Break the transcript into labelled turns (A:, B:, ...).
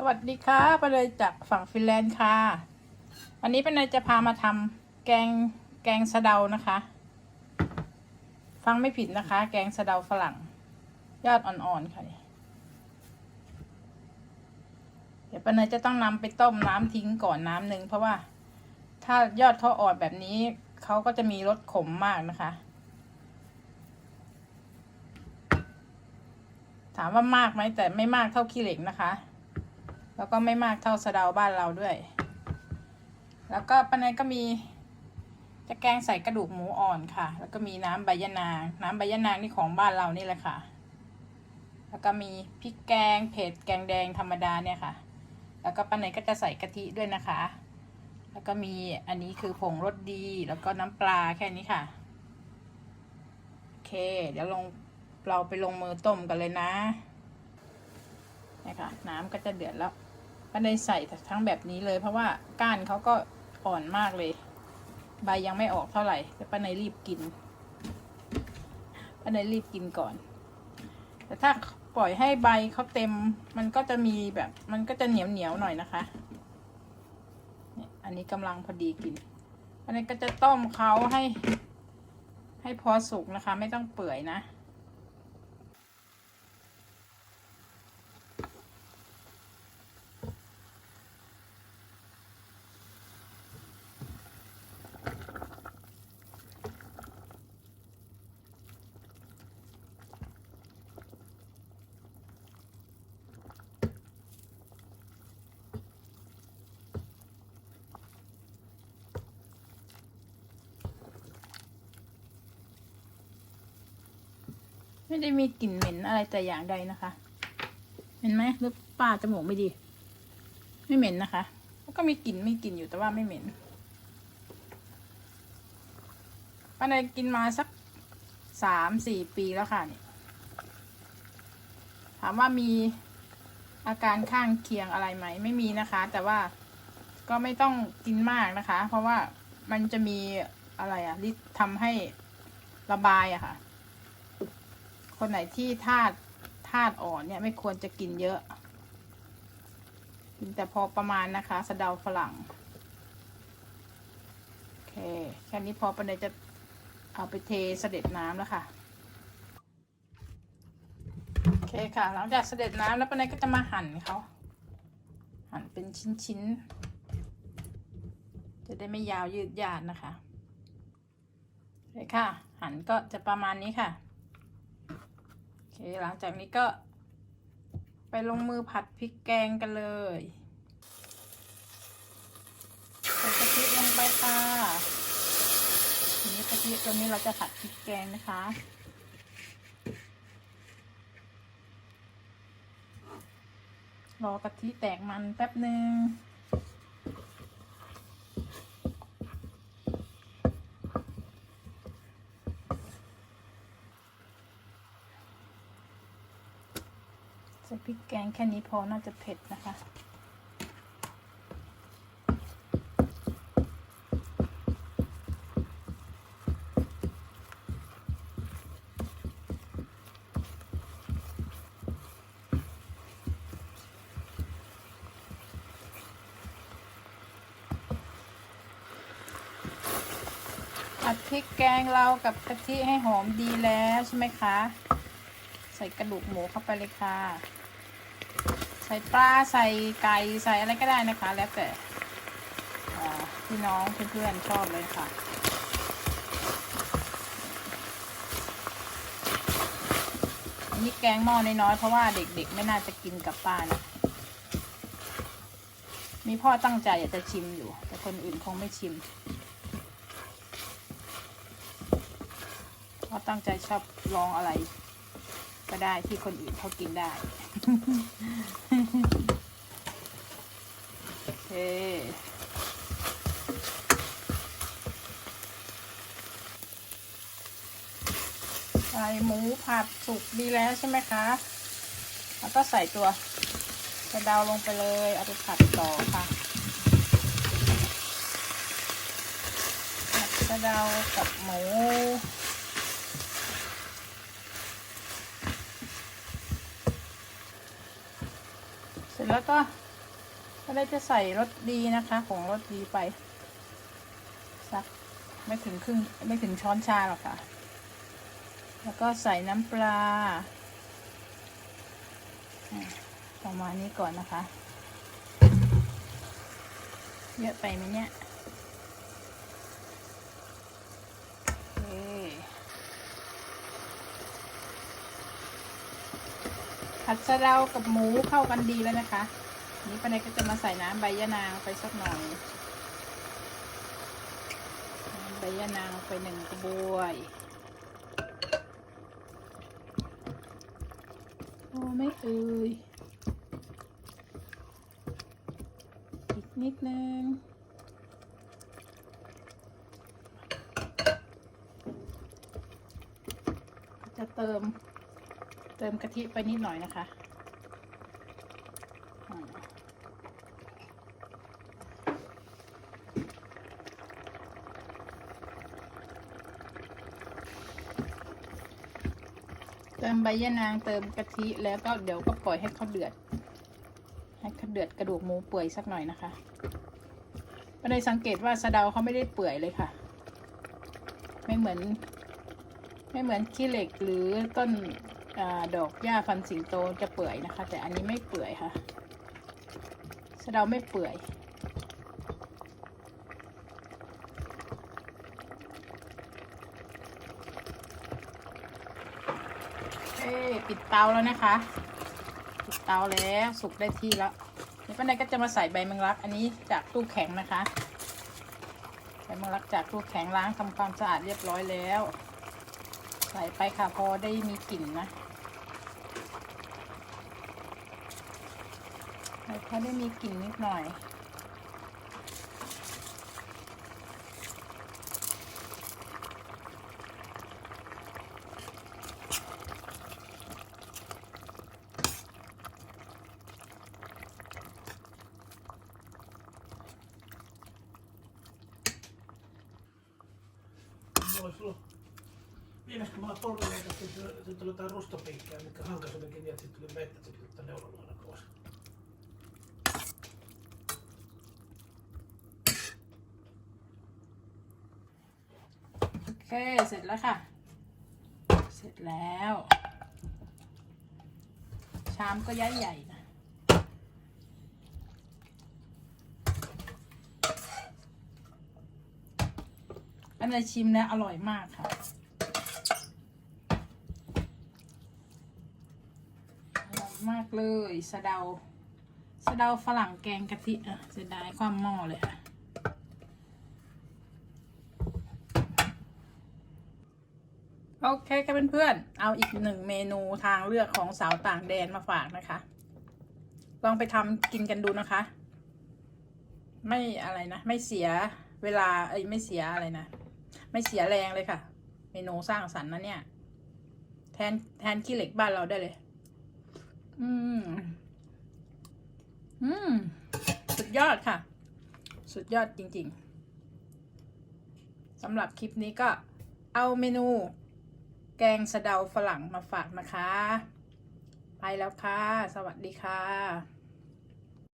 A: สวัสดีค่ะไปเลยจากฝั่งฟินแลนด์ค่ะ วันนี้เป็นนายจะพามาทำแกงแกงสะเดานะคะ ฟังไม่ผิดนะคะ แกงสะเดาฝรั่ง ยอดอ่อนๆค่ะ เดี๋ยวป้าเนยจะต้องนำไปต้มน้ำทิ้งก่อนน้ำหนึ่งเพราะว่าถ้ายอดเขาอ่อนแบบนี้เขาก็จะมีรสขมมากนะคะ ถามว่ามากไหมแต่ไม่มากเท่าขี้เหล็กนะคะ แล้วก็ไม่มากเท่าสะเดาบ้านเราด้วย แล้วก็ป้าเนก็มีจะแกงใส่กระดูกหมูอ่อนค่ะ แล้วก็มีน้ำใบยะนาง น้ำใบยะนางนี่ของบ้านเรานี่แหละค่ะ แล้วก็มีพริกแกงเผ็ดแกงแดงธรรมดาเนี่ยค่ะ แล้วก็ป้าเนยก็จะใส่กะทิด้วยนะคะ แล้วก็มีอันนี้คือผงรสดี แล้วก็น้ำปลาแค่นี้ค่ะ โอเค เดี๋ยวลงเราไปลงมือต้มกันเลยนะนะคะน้ำก็จะเดือดแล้ว ป้าเนใส่ทั้งแบบนี้เลย เพราะว่าก้านเขาก็อ่อนมากเลย ใบยังไม่ออกเท่าไหร่แต่ป้าเนรีบกินป้าเนรีบกินก่อน แต่ถ้าปล่อยให้ใบเขาเต็ม มันก็จะมีแบบ มันก็จะเหนียวเหนียวหน่อยนะคะเนี่ยอันนี้กำลังพอดีกิน อันนี้ก็จะต้มเขาให้ ให้พอสุกนะคะ ไม่ต้องเปื่อยนะ ไม่ได้มีกลิ่นเหม็นอะไรแต่อย่างใดนะคะ เห็นไหมหรือป้าจมูกไม่ดี ไม่เหม็นนะคะแล้วก็มีกลิ่นมีกลิ่นอยู่แต่ว่าไม่เหม็นป้าเนกินมาสักสามสี่ปีแล้วค่ะเนี่ยถามว่ามีอาการข้างเคียงอะไรไหม ไม่มีนะคะ แต่ว่าก็ไม่ต้องกินมากนะคะ เพราะว่ามันจะมีอะไรอะที่ทำให้ระบายอะค่ะ คนไหนที่ธาตุธาตุอ่อนเนี่ยไม่ควรจะกินเยอะ กินแต่พอประมาณนะคะสะเดาฝรั่ง โอเค แค่นี้พอปนเดยจะเอาไปเทเสด็จน้ำแล้วค่ะ โอเคค่ะ หลังจากเสด็จน้ำแล้วปนเดยก็จะมาหั่นเขาหั่นเป็นชิ้นๆ จะได้ไม่ยาวยืดยาดนะคะโอเคค่ะ หั่นก็จะประมาณนี้ค่ะ เคหลังจากนี้ก็ ไปลงมือผัดพริกแกงกันเลยใส่กะทิลงไปค่ะทีนี้กะทิตัวนี้เราจะผัดพริกแกงนะคะรอกะทิแตกมันแป๊บหนึ่ง ใส่พริกแกงแค่นี้พอน่าจะเผ็ดนะคะ ผัดพริกแกงเรากับกะทิให้หอมดีแล้วใช่ไหมคะ ใส่กระดูกหมูเข้าไปเลยค่ะ ใส่ปลาใส่ไก่ใส่อะไรก็ได้นะคะ แล้วแต่พี่น้องเพื่อนๆชอบเลยค่ะอันนี้แกงหม้อน้อยๆเพราะว่าเด็กๆ ไม่น่าจะกินกับป้านะมีพ่อตั้งใจอยากจะชิมอยู่ แต่คนอื่นคงไม่ชิมพ่อตั้งใจชอบลองอะไร ก็ได้ที่คนอื่นเขากินได้โอเคใส่หมูผัดสุกดีแล้วใช่ไหมคะ แล้วก็ใส่ตัวกระเดาลงไปเลย เอาไปผัดต่อค่ะ ผัดกระเดากับหมู เสร็จ แล้วก็ก็ได้จะใส่รสดีนะคะผงรสดีไป สักไม่ถึงครึ่งไม่ถึงช้อนชาหรอกค่ะ แล้วก็ใส่น้ำปลาประมาณนี้ก่อนนะคะ เยอะไปไหมเนี่ย โอเค ผัดสะเดากับหมูเข้ากันดีแล้วนะคะ นี้ป้าเนยก็จะมาใส่น้ำใบยะนางไปสักหน่อยน้ำใบยะนางไปหนึ่งกระบวยโอ้ไม่เอ่ยอีกนิดนึงจะเติม เติมกะทิไปนิดหน่อยนะคะ เติมใบยะนางเติมกะทิแล้วก็เดี๋ยวก็ปล่อยให้เขาเดือด ให้เขาเดือดกระดูกหมูเปื่อยสักหน่อยนะคะก็ได้สังเกตว่าสะเดาเขาไม่ได้เปื่อยเลยค่ะ ไม่เหมือน ไม่เหมือนขี้เหล็กหรือต้น ดอกหญ้าฟันสิงโตจะเปื่อยนะคะ แต่อันนี้ไม่เปื่อยค่ะสะเดาไม่เปื่อย เอ้ปิดเตาแล้วนะคะ ปิดเตาแล้วสุกได้ที่แล้วนี่ป้าแดก็จะมาใส่ใบแมงลัก อันนี้จากตู้แข็งนะคะใบแมงลักจากตู้แข็งล้างทำความสะอาดเรียบร้อยแล้ว ใส่ไปค่ะพอได้มีกลิ่นนะ ใส่พอได้มีกลิ่นนิดหน่อย
B: Voisi sulla viimeksi kun mä polvin että sitten sitten tuli jotain rustopiikkejä, mitkä hankasivat kiinni, että sitten tuli vettä, sitten tuli tänne neulalla pois.
A: เค เสร็จแล้วค่ะ เสร็จแล้ว ชามก็ย้ายใหญ่นะ อันนี้ชิมแล้วอร่อยมากค่ะอร่อยมากเลยสะเดาสะเดาฝรั่งแกงกะทิอะเสียดายความหม้อเลยค่ะ โอเคค่ะเพื่อนๆ เอาอีกหนึ่งเมนูทางเลือกของสาวต่างแดนมาฝากนะคะ ลองไปทำกินกันดูนะคะ ไม่อะไรนะ ไม่เสียเวลา เอ้ยไม่เสียอะไรนะ ไม่เสียแรงเลยค่ะ เมนูสร้างสรรค์นะเนี่ย แทนแทนขี้เหล็กบ้านเราได้เลย อืม อืม สุดยอดค่ะ สุดยอดจริงๆสำหรับคลิปนี้ก็เอาเมนู แกงสะเดาฝรั่งมาฝากนะคะ ไปแล้วค่ะ สวัสดีค่ะ